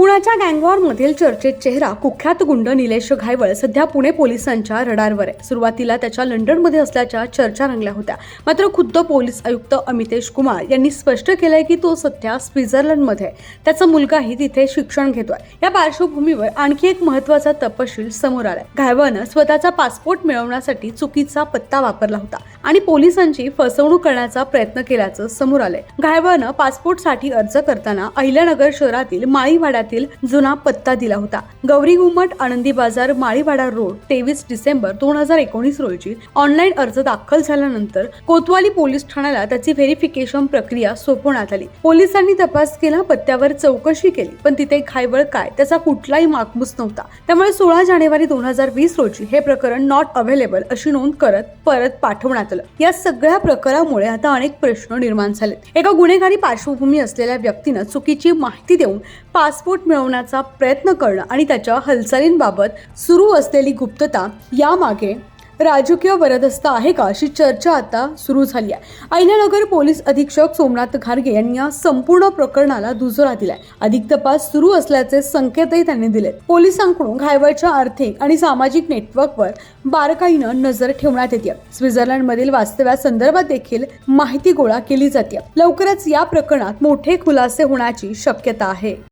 पुण्याच्या गँगवॉरमधील चर्चेत चेहरा कुख्यात गुंड निलेश घायवळ सध्या पुणे पोलिसांच्या रडारवर आहे. सुरुवातीला त्याच्या लंडनमध्ये असल्याच्या चर्चा रंगल्या होत्या. मात्र खुद्द पोलीस आयुक्त अमितेश कुमार यांनी स्पष्ट केलंय की तो सध्या स्वित्झर्लंडमध्ये आहे. त्याचा मुलगाही तिथे शिक्षण घेतोय. या पार्श्वभूमीवर आणखी एक महत्त्वाचा तपशील समोर आलाय. घायवळनं स्वतःचा पासपोर्ट मिळवण्यासाठी चुकीचा पत्ता वापरला होता आणि पोलिसांची फसवणूक करण्याचा प्रयत्न केल्याचं समोर आलंय. घायवळनं पासपोर्टसाठी अर्ज करताना अहिल्यानगर शहरातील माळीवाड्यात माळीवाड्यातील जुना पत्ता दिला होता. गौरी घुमट आनंदी बाजार माळीवाडा रोड तेवीस डिसेंबर दोन हजार एकोणीस रोजी ऑनलाईन अर्ज दाखल झाल्यानंतर कोतवाली पोलीस ठाण्याला त्याची व्हेरिफिकेशन प्रक्रिया सोपवण्यात आली. पोलिसांनी तपास केला पत्त्यावर चौकशी केली पण तिथे घायवळ काय त्याचा कुठलाही मागमूस नव्हता. त्यामुळे सोळा जानेवारी दोन हजार वीस रोजी हे प्रकरण नॉट अवेलेबल अशी नोंद करत परत पाठवण्यात आलं. या सगळ्या प्रकारामुळे आता अनेक प्रश्न निर्माण झाले एका गुन्हेगारी पार्श्वभूमी असलेल्या व्यक्तीनं चुकीची माहिती देऊन पासपोर्ट मिळवण्याचा प्रयत्न करणं आणि त्याच्या हालचालींबाबत सुरू असलेली गुप्तता यामागे राजकीय वरदस्त आहे का अशी चर्चा आता सुरू झाली आहे. अहिल्यानगर पोलीस अधीक्षक सोमनाथ घारगे यांनी या संपूर्ण प्रकरणाला दुजोरा दिलाय. अधिक तपास सुरू असल्याचे संकेतही त्यांनी दिलेत. पोलिसांकडून घायवळच्या आर्थिक आणि सामाजिक नेटवर्कवर बारकाईनं नजर ठेवण्यात येते. स्वित्झर्लंडमधील वास्तव्यासंदर्भात देखील माहिती गोळा केली जाते. लवकरच या प्रकरणात मोठे खुलासे होण्याची शक्यता आहे.